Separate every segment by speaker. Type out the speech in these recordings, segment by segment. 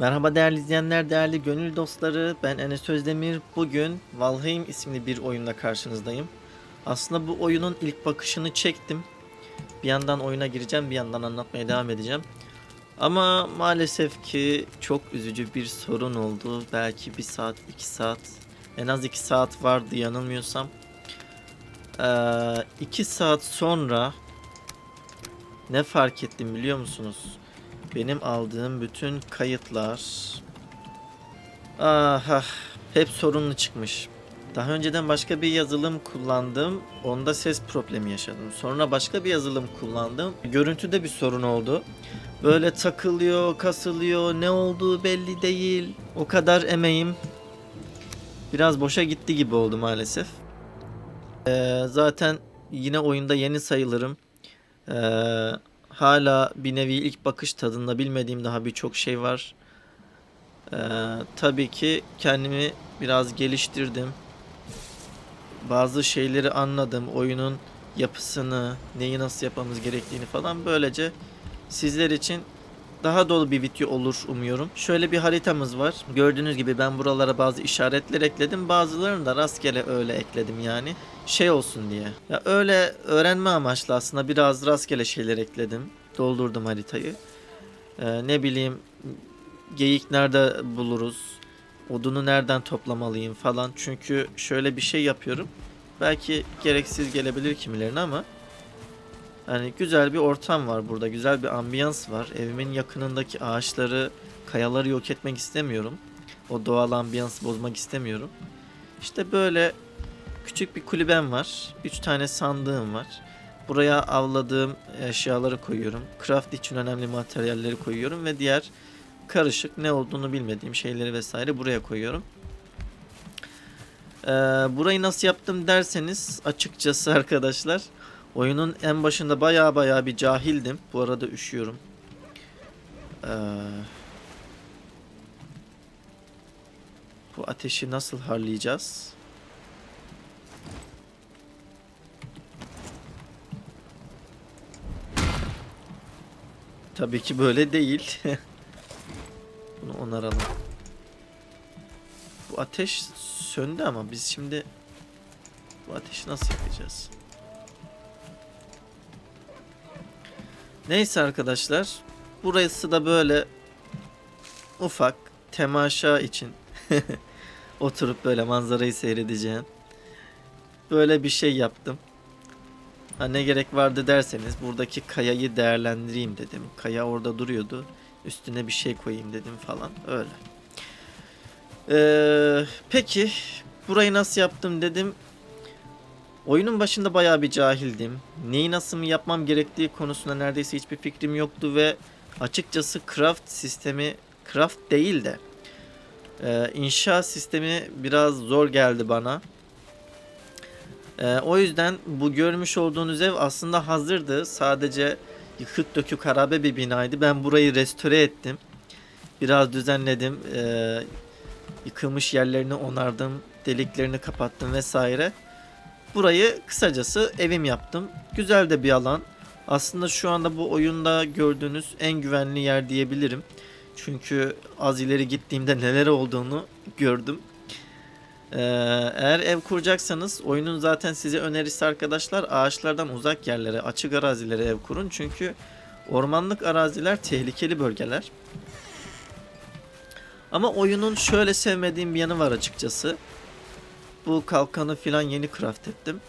Speaker 1: Merhaba değerli izleyenler, değerli gönül dostları. Ben Enes Özdemir. Bugün Valheim isimli bir oyunla karşınızdayım. Aslında bu oyunun ilk bakışını çektim. Bir yandan oyuna gireceğim, bir yandan anlatmaya devam edeceğim. Ama maalesef ki çok üzücü bir sorun oldu. Belki bir saat, iki saat, en az iki saat vardı yanılmıyorsam. Ee, iki saat sonra ne fark ettim biliyor musunuz? Benim aldığım bütün kayıtlar aha hep sorunlu çıkmış. Daha önceden başka bir yazılım kullandım. Onda ses problemi yaşadım. Sonra başka bir yazılım kullandım. Görüntüde bir sorun oldu. Böyle takılıyor, kasılıyor. Ne olduğu belli değil. O kadar emeğim biraz boşa gitti gibi oldu maalesef. Ee, zaten yine oyunda yeni sayılırım. Ee, hala bir nevi ilk bakış tadında bilmediğim daha birçok şey var. Ee, tabii ki kendimi biraz geliştirdim. Bazı şeyleri anladım. Oyunun yapısını, neyi nasıl yapmamız gerektiğini falan. Böylece sizler için daha dolu bir video olur umuyorum. Şöyle bir haritamız var. Gördüğünüz gibi ben buralara bazı işaretler ekledim. Bazılarını da rastgele öyle ekledim yani. Şey olsun diye. Ya öyle öğrenme amaçlı aslında biraz rastgele şeyler ekledim. Doldurdum haritayı. Ee, ne bileyim geyik nerede buluruz? Odunu nereden toplamalıyım falan. Çünkü şöyle bir şey yapıyorum. Belki gereksiz gelebilir kimilerine ama Hani güzel bir ortam var burada. Güzel bir ambiyans var. Evimin yakınındaki ağaçları, kayaları yok etmek istemiyorum. O doğal ambiyansı bozmak istemiyorum. İşte böyle küçük bir kulübem var. 3 tane sandığım var. Buraya avladığım eşyaları koyuyorum. Craft için önemli materyalleri koyuyorum ve diğer karışık ne olduğunu bilmediğim şeyleri vesaire buraya koyuyorum. Ee, burayı nasıl yaptım derseniz açıkçası arkadaşlar Oyunun en başında baya baya bir cahildim. Bu arada üşüyorum. Ee, bu ateşi nasıl harlayacağız? Tabii ki böyle değil. Bunu onaralım. Bu ateş söndü ama biz şimdi bu ateşi nasıl yakacağız? Neyse arkadaşlar. Burası da böyle ufak temaşa için oturup böyle manzarayı seyredeceğim. Böyle bir şey yaptım. Ha ne gerek vardı derseniz buradaki kayayı değerlendireyim dedim. Kaya orada duruyordu. Üstüne bir şey koyayım dedim falan. Öyle. Ee, peki burayı nasıl yaptım dedim. Oyunun başında bayağı bir cahildim. Neyi nasıl mı yapmam gerektiği konusunda neredeyse hiçbir fikrim yoktu ve açıkçası craft sistemi craft değil de e, inşa sistemi biraz zor geldi bana. E, o yüzden bu görmüş olduğunuz ev aslında hazırdı. Sadece yıkık dökük harabe bir binaydı. Ben burayı restore ettim. Biraz düzenledim. E, yıkılmış yerlerini onardım. Deliklerini kapattım vesaire. Burayı kısacası evim yaptım. Güzel de bir alan. Aslında şu anda bu oyunda gördüğünüz en güvenli yer diyebilirim. Çünkü az ileri gittiğimde neler olduğunu gördüm. Ee, eğer ev kuracaksanız oyunun zaten size önerisi arkadaşlar ağaçlardan uzak yerlere, açık arazilere ev kurun. Çünkü ormanlık araziler tehlikeli bölgeler. Ama oyunun şöyle sevmediğim bir yanı var açıkçası bu kalkanı filan yeni craft ettim.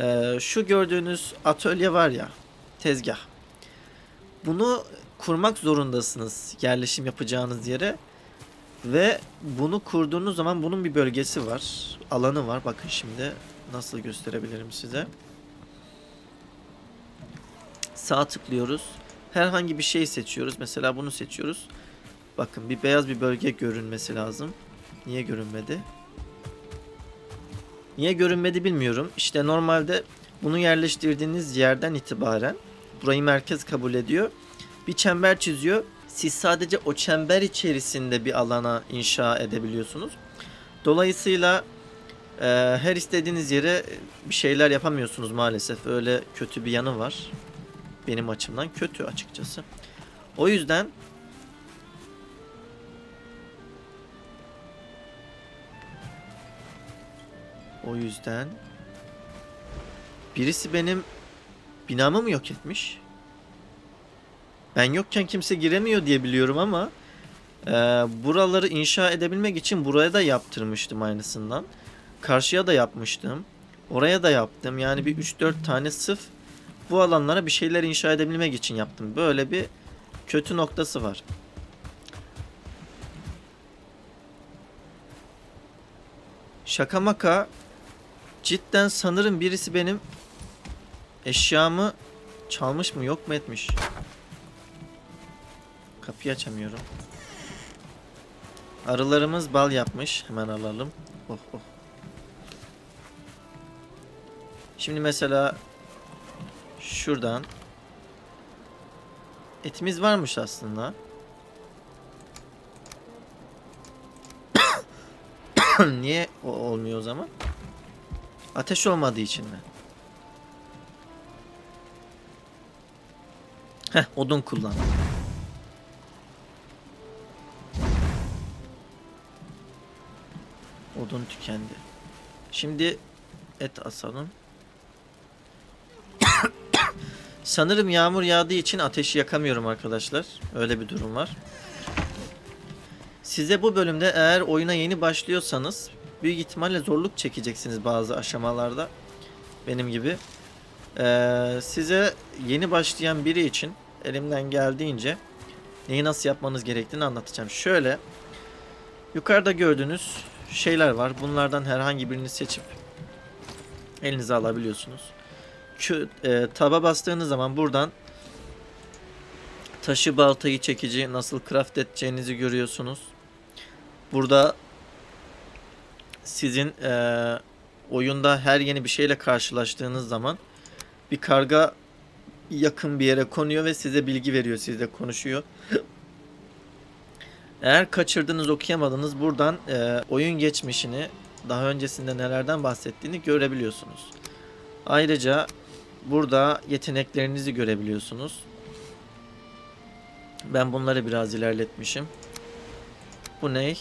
Speaker 1: Ee, şu gördüğünüz atölye var ya tezgah. Bunu kurmak zorundasınız yerleşim yapacağınız yere. Ve bunu kurduğunuz zaman bunun bir bölgesi var. Alanı var. Bakın şimdi nasıl gösterebilirim size. Sağ tıklıyoruz. Herhangi bir şey seçiyoruz. Mesela bunu seçiyoruz. Bakın bir beyaz bir bölge görünmesi lazım. Niye görünmedi? Niye görünmedi bilmiyorum. İşte normalde bunu yerleştirdiğiniz yerden itibaren burayı merkez kabul ediyor. Bir çember çiziyor. Siz sadece o çember içerisinde bir alana inşa edebiliyorsunuz. Dolayısıyla e, her istediğiniz yere bir şeyler yapamıyorsunuz maalesef. Öyle kötü bir yanı var. Benim açımdan kötü açıkçası. O yüzden O yüzden birisi benim binamı mı yok etmiş? Ben yokken kimse giremiyor diye biliyorum ama e, buraları inşa edebilmek için buraya da yaptırmıştım aynısından. Karşıya da yapmıştım. Oraya da yaptım. Yani bir 3-4 tane sırf bu alanlara bir şeyler inşa edebilmek için yaptım. Böyle bir kötü noktası var. Şaka maka cidden sanırım birisi benim eşyamı çalmış mı yok mu etmiş. Kapıyı açamıyorum. Arılarımız bal yapmış. Hemen alalım. Oh oh. Şimdi mesela şuradan etimiz varmış aslında. Niye o olmuyor o zaman? Ateş olmadığı için mi? Heh, odun kullan. Odun tükendi. Şimdi et asalım. Sanırım yağmur yağdığı için ateşi yakamıyorum arkadaşlar. Öyle bir durum var. Size bu bölümde eğer oyuna yeni başlıyorsanız büyük ihtimalle zorluk çekeceksiniz bazı aşamalarda. Benim gibi. Ee, size yeni başlayan biri için elimden geldiğince neyi nasıl yapmanız gerektiğini anlatacağım. Şöyle yukarıda gördüğünüz şeyler var. Bunlardan herhangi birini seçip elinize alabiliyorsunuz. Şu e, taba bastığınız zaman buradan taşı baltayı çekici nasıl craft edeceğinizi görüyorsunuz. Burada sizin e, oyunda her yeni bir şeyle karşılaştığınız zaman bir karga yakın bir yere konuyor ve size bilgi veriyor, sizle konuşuyor. Eğer kaçırdınız, okuyamadınız buradan e, oyun geçmişini, daha öncesinde nelerden bahsettiğini görebiliyorsunuz. Ayrıca burada yeteneklerinizi görebiliyorsunuz. Ben bunları biraz ilerletmişim. Bu ne?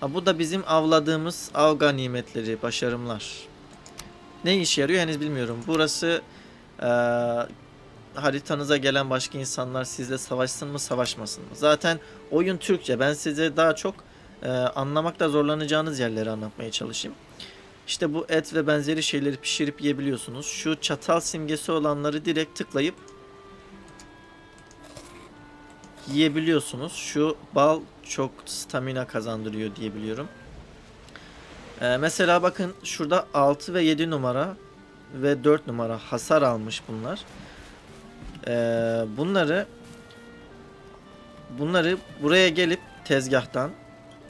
Speaker 1: Ha, bu da bizim avladığımız av ganimetleri, başarımlar. Ne işe yarıyor henüz bilmiyorum. Burası eee, haritanıza gelen başka insanlar sizle savaşsın mı savaşmasın mı? Zaten oyun Türkçe. Ben size daha çok eee, anlamakta zorlanacağınız yerleri anlatmaya çalışayım. İşte bu et ve benzeri şeyleri pişirip yiyebiliyorsunuz. Şu çatal simgesi olanları direkt tıklayıp yiyebiliyorsunuz. Şu bal çok stamina kazandırıyor diye biliyorum. Ee, mesela bakın şurada 6 ve 7 numara ve 4 numara hasar almış bunlar. Ee, bunları bunları buraya gelip tezgahtan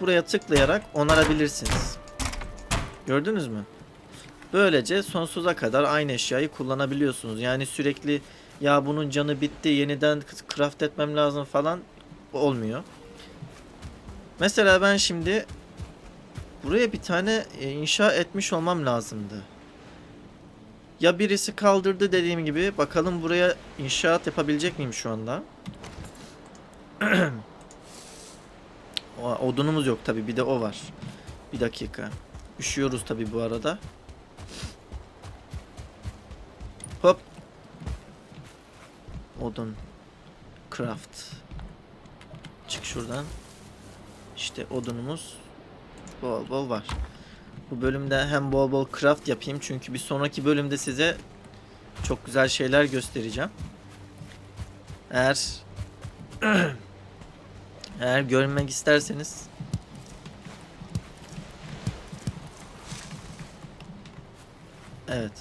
Speaker 1: buraya tıklayarak onarabilirsiniz. Gördünüz mü? Böylece sonsuza kadar aynı eşyayı kullanabiliyorsunuz. Yani sürekli ya bunun canı bitti yeniden craft etmem lazım falan olmuyor. Mesela ben şimdi buraya bir tane e, inşa etmiş olmam lazımdı. Ya birisi kaldırdı dediğim gibi bakalım buraya inşaat yapabilecek miyim şu anda? Odunumuz yok tabi bir de o var. Bir dakika. Üşüyoruz tabi bu arada. Hop. Odun. Craft. Çık şuradan. İşte odunumuz bol bol var. Bu bölümde hem bol bol craft yapayım çünkü bir sonraki bölümde size çok güzel şeyler göstereceğim. Eğer eğer görmek isterseniz Evet.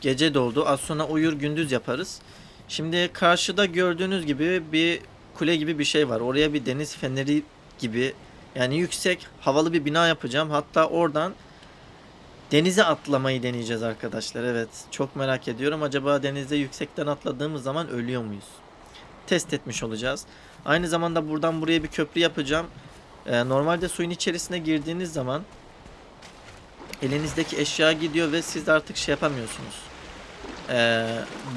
Speaker 1: Gece doldu. Az sonra uyur gündüz yaparız. Şimdi karşıda gördüğünüz gibi bir kule gibi bir şey var. Oraya bir deniz feneri gibi yani yüksek havalı bir bina yapacağım. Hatta oradan denize atlamayı deneyeceğiz arkadaşlar. Evet çok merak ediyorum. Acaba denizde yüksekten atladığımız zaman ölüyor muyuz? Test etmiş olacağız. Aynı zamanda buradan buraya bir köprü yapacağım. Ee, normalde suyun içerisine girdiğiniz zaman elinizdeki eşya gidiyor ve siz artık şey yapamıyorsunuz. Ee,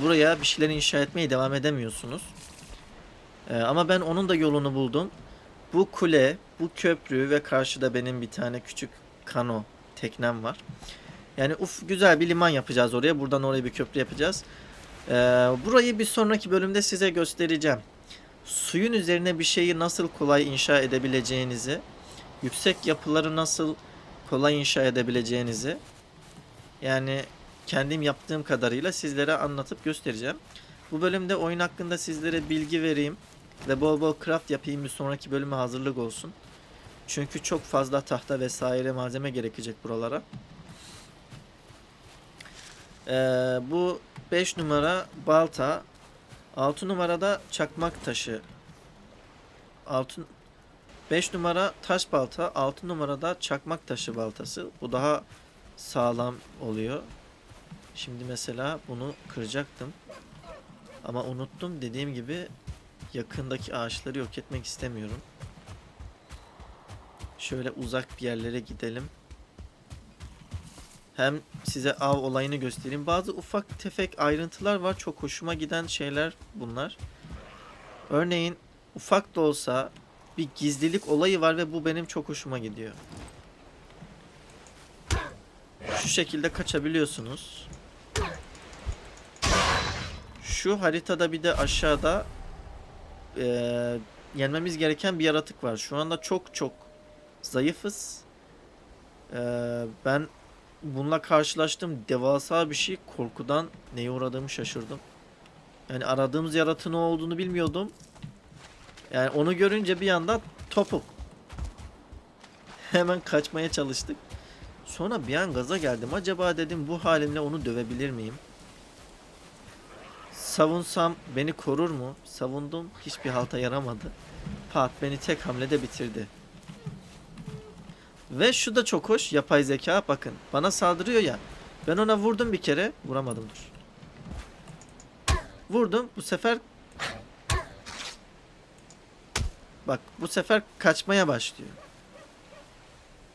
Speaker 1: buraya bir şeyler inşa etmeye devam edemiyorsunuz. Ee, ama ben onun da yolunu buldum. Bu kule, bu köprü ve karşıda benim bir tane küçük kano teknem var. Yani uf güzel bir liman yapacağız oraya. Buradan oraya bir köprü yapacağız. Ee, burayı bir sonraki bölümde size göstereceğim. Suyun üzerine bir şeyi nasıl kolay inşa edebileceğinizi, yüksek yapıları nasıl kolay inşa edebileceğinizi yani kendim yaptığım kadarıyla sizlere anlatıp göstereceğim. Bu bölümde oyun hakkında sizlere bilgi vereyim ve bol bol craft yapayım bir sonraki bölüme hazırlık olsun. Çünkü çok fazla tahta vesaire malzeme gerekecek buralara. Ee, bu 5 numara balta, 6 numarada çakmak taşı. 6 5 numara taş balta, 6 numarada çakmak taşı baltası. Bu daha sağlam oluyor. Şimdi mesela bunu kıracaktım. Ama unuttum. Dediğim gibi yakındaki ağaçları yok etmek istemiyorum. Şöyle uzak bir yerlere gidelim. Hem size av olayını göstereyim. Bazı ufak tefek ayrıntılar var. Çok hoşuma giden şeyler bunlar. Örneğin ufak da olsa bir gizlilik olayı var ve bu benim çok hoşuma gidiyor. Şu şekilde kaçabiliyorsunuz. Şu haritada bir de aşağıda eee, yenmemiz gereken bir yaratık var. Şu anda çok çok zayıfız. Eee, ben bununla karşılaştım. Devasa bir şey. Korkudan neye uğradığımı şaşırdım. Yani aradığımız yaratığın ne olduğunu bilmiyordum. Yani onu görünce bir anda topuk. Hemen kaçmaya çalıştık. Sonra bir an gaza geldim. Acaba dedim bu halimle onu dövebilir miyim? Savunsam beni korur mu? Savundum. Hiçbir halta yaramadı. Pat beni tek hamlede bitirdi. Ve şu da çok hoş. Yapay zeka bakın. Bana saldırıyor ya. Ben ona vurdum bir kere. Vuramadım dur. Vurdum. Bu sefer Bak bu sefer kaçmaya başlıyor.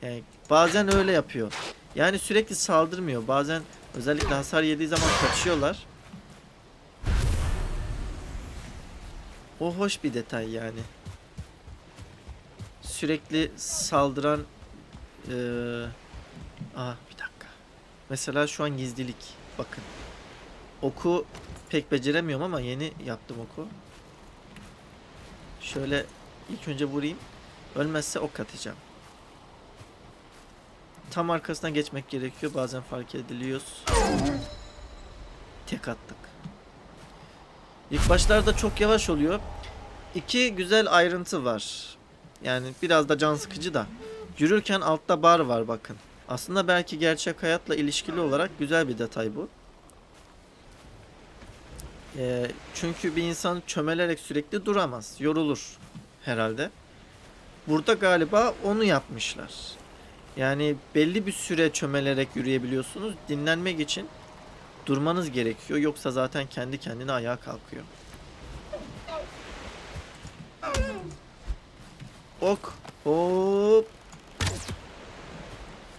Speaker 1: Yani bazen öyle yapıyor. Yani sürekli saldırmıyor. Bazen özellikle hasar yediği zaman kaçıyorlar. O hoş bir detay yani. Sürekli saldıran eee Aa bir dakika. Mesela şu an gizlilik. Bakın. Oku pek beceremiyorum ama yeni yaptım oku. Şöyle ilk önce vurayım. Ölmezse ok atacağım. Tam arkasına geçmek gerekiyor. Bazen fark ediliyoruz. Tek attık. İlk başlarda çok yavaş oluyor. İki güzel ayrıntı var. Yani biraz da can sıkıcı da. Yürürken altta bar var bakın. Aslında belki gerçek hayatla ilişkili olarak güzel bir detay bu. Ee, çünkü bir insan çömelerek sürekli duramaz. Yorulur herhalde. Burada galiba onu yapmışlar. Yani belli bir süre çömelerek yürüyebiliyorsunuz. Dinlenmek için durmanız gerekiyor. Yoksa zaten kendi kendine ayağa kalkıyor. Ok. Hop.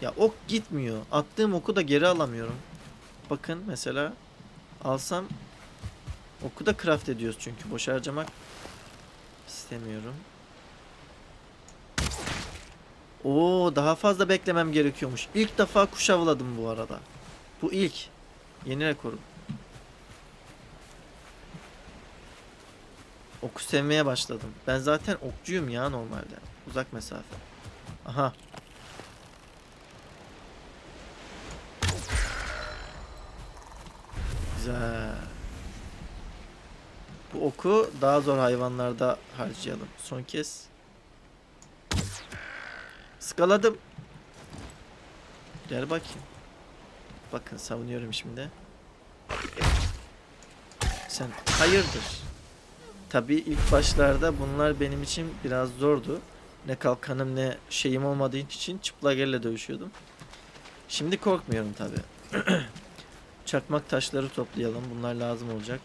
Speaker 1: Ya ok gitmiyor. Attığım oku da geri alamıyorum. Bakın mesela alsam oku da craft ediyoruz çünkü boş harcamak istemiyorum. Oo daha fazla beklemem gerekiyormuş. İlk defa kuş avladım bu arada. Bu ilk. Yeni rekorum. Oku sevmeye başladım. Ben zaten okçuyum ya normalde. Uzak mesafe. Aha. Güzel. Bu oku daha zor hayvanlarda harcayalım. Son kez. Skaladım. Gel bakayım. Bakın savunuyorum şimdi. Sen hayırdır? Tabii ilk başlarda bunlar benim için biraz zordu. Ne kalkanım ne şeyim olmadığı için çıplak elle dövüşüyordum. Şimdi korkmuyorum tabii. Çakmak taşları toplayalım. Bunlar lazım olacak.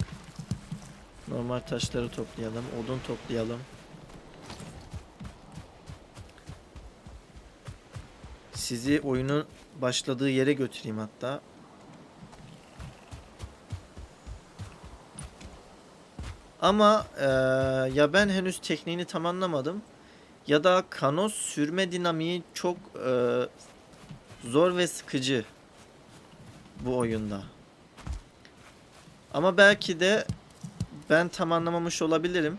Speaker 1: Normal taşları toplayalım. Odun toplayalım. Sizi oyunun başladığı yere götüreyim hatta. Ama eee, ya ben henüz tekniğini tam anlamadım ya da kano sürme dinamiği çok e, zor ve sıkıcı bu oyunda. Ama belki de ben tam anlamamış olabilirim.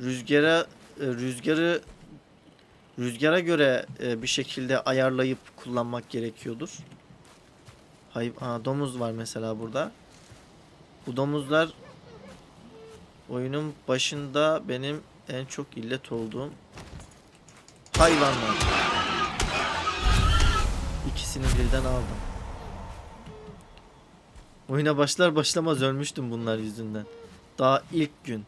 Speaker 1: Rüzgara e, rüzgarı rüzgara göre e, bir şekilde ayarlayıp kullanmak gerekiyordur. Hayır, aa, domuz var mesela burada. Bu domuzlar oyunun başında benim en çok illet olduğum hayvanlar. İkisini birden aldım. Oyuna başlar başlamaz ölmüştüm bunlar yüzünden. Daha ilk gün.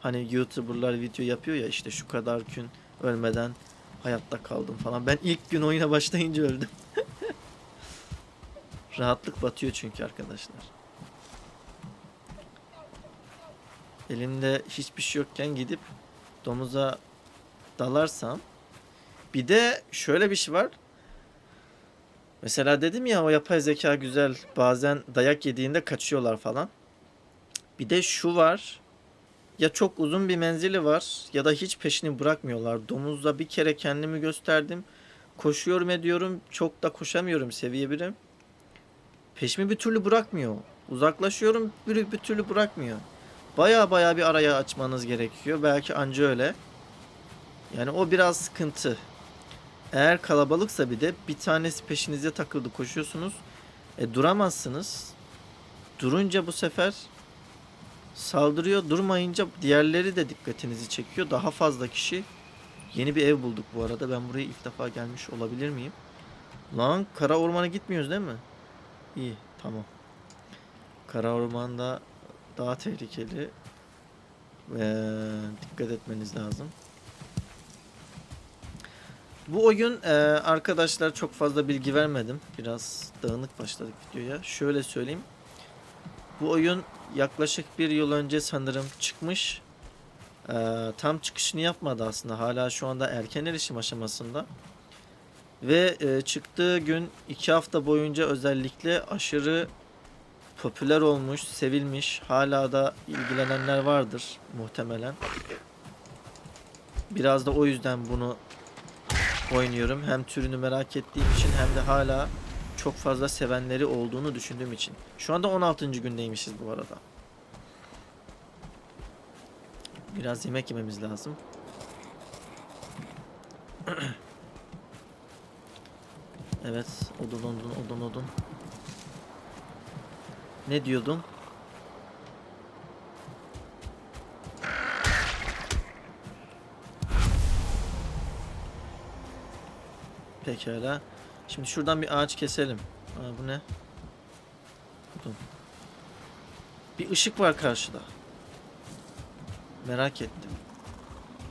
Speaker 1: Hani YouTuber'lar video yapıyor ya işte şu kadar gün ölmeden hayatta kaldım falan. Ben ilk gün oyuna başlayınca öldüm. Rahatlık batıyor çünkü arkadaşlar. Elimde hiçbir şey yokken gidip domuza dalarsam bir de şöyle bir şey var. Mesela dedim ya o yapay zeka güzel. Bazen dayak yediğinde kaçıyorlar falan. Bir de şu var. Ya çok uzun bir menzili var ya da hiç peşini bırakmıyorlar. Domuzda bir kere kendimi gösterdim. Koşuyorum ediyorum. Çok da koşamıyorum seviye 1'im. Peşimi bir türlü bırakmıyor. Uzaklaşıyorum bir, bir türlü bırakmıyor. Baya baya bir araya açmanız gerekiyor. Belki anca öyle. Yani o biraz sıkıntı. Eğer kalabalıksa bir de bir tanesi peşinize takıldı koşuyorsunuz. E duramazsınız. Durunca bu sefer saldırıyor. Durmayınca diğerleri de dikkatinizi çekiyor. Daha fazla kişi. Yeni bir ev bulduk bu arada. Ben buraya ilk defa gelmiş olabilir miyim? Lan kara ormana gitmiyoruz değil mi? İyi tamam. Kara ormanda daha tehlikeli. Ee, dikkat etmeniz lazım. Bu oyun e, arkadaşlar çok fazla bilgi vermedim. Biraz dağınık başladık videoya. Şöyle söyleyeyim. Bu oyun yaklaşık bir yıl önce sanırım çıkmış. E, tam çıkışını yapmadı aslında. Hala şu anda erken erişim aşamasında. Ve e, çıktığı gün iki hafta boyunca özellikle aşırı popüler olmuş, sevilmiş. Hala da ilgilenenler vardır muhtemelen. Biraz da o yüzden bunu oynuyorum. Hem türünü merak ettiğim için hem de hala çok fazla sevenleri olduğunu düşündüğüm için. Şu anda 16. gündeymişiz bu arada. Biraz yemek yememiz lazım. evet, odun odun odun odun. Ne diyordum? Pekala. Şimdi şuradan bir ağaç keselim. Aa, bu ne? Buldum. Bir ışık var karşıda. Merak ettim.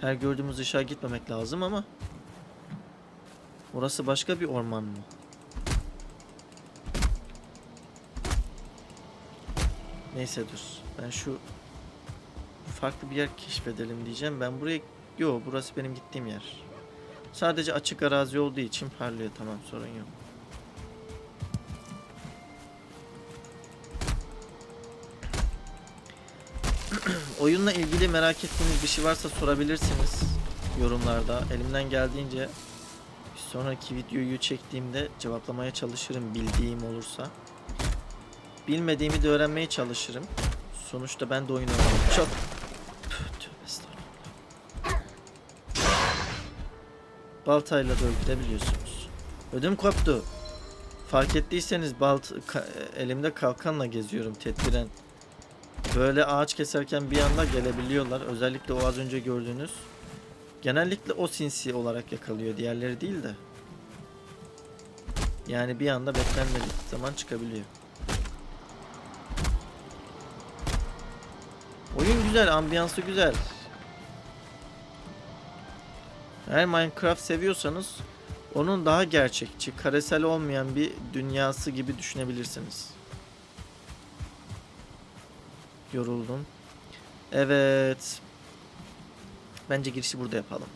Speaker 1: Her gördüğümüz ışığa gitmemek lazım ama Orası başka bir orman mı? Neyse dur. Ben şu farklı bir yer keşfedelim diyeceğim. Ben buraya... Yo burası benim gittiğim yer. Sadece açık arazi olduğu için parlıyor tamam sorun yok. Oyunla ilgili merak ettiğiniz bir şey varsa sorabilirsiniz yorumlarda. Elimden geldiğince bir sonraki videoyu çektiğimde cevaplamaya çalışırım bildiğim olursa. Bilmediğimi de öğrenmeye çalışırım. Sonuçta ben de oyun oynadım. Çok Baltayla da öldürebiliyorsunuz. Ödüm koptu. Fark ettiyseniz balt ka- elimde kalkanla geziyorum tedbiren. Böyle ağaç keserken bir anda gelebiliyorlar. Özellikle o az önce gördüğünüz. Genellikle o sinsi olarak yakalıyor. Diğerleri değil de. Yani bir anda beklenmedik zaman çıkabiliyor. Oyun güzel, ambiyansı güzel. Eğer Minecraft seviyorsanız onun daha gerçekçi, karesel olmayan bir dünyası gibi düşünebilirsiniz. Yoruldum. Evet. Bence girişi burada yapalım.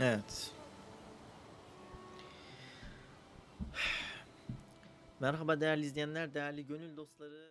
Speaker 1: Evet. Merhaba değerli izleyenler, değerli gönül dostları.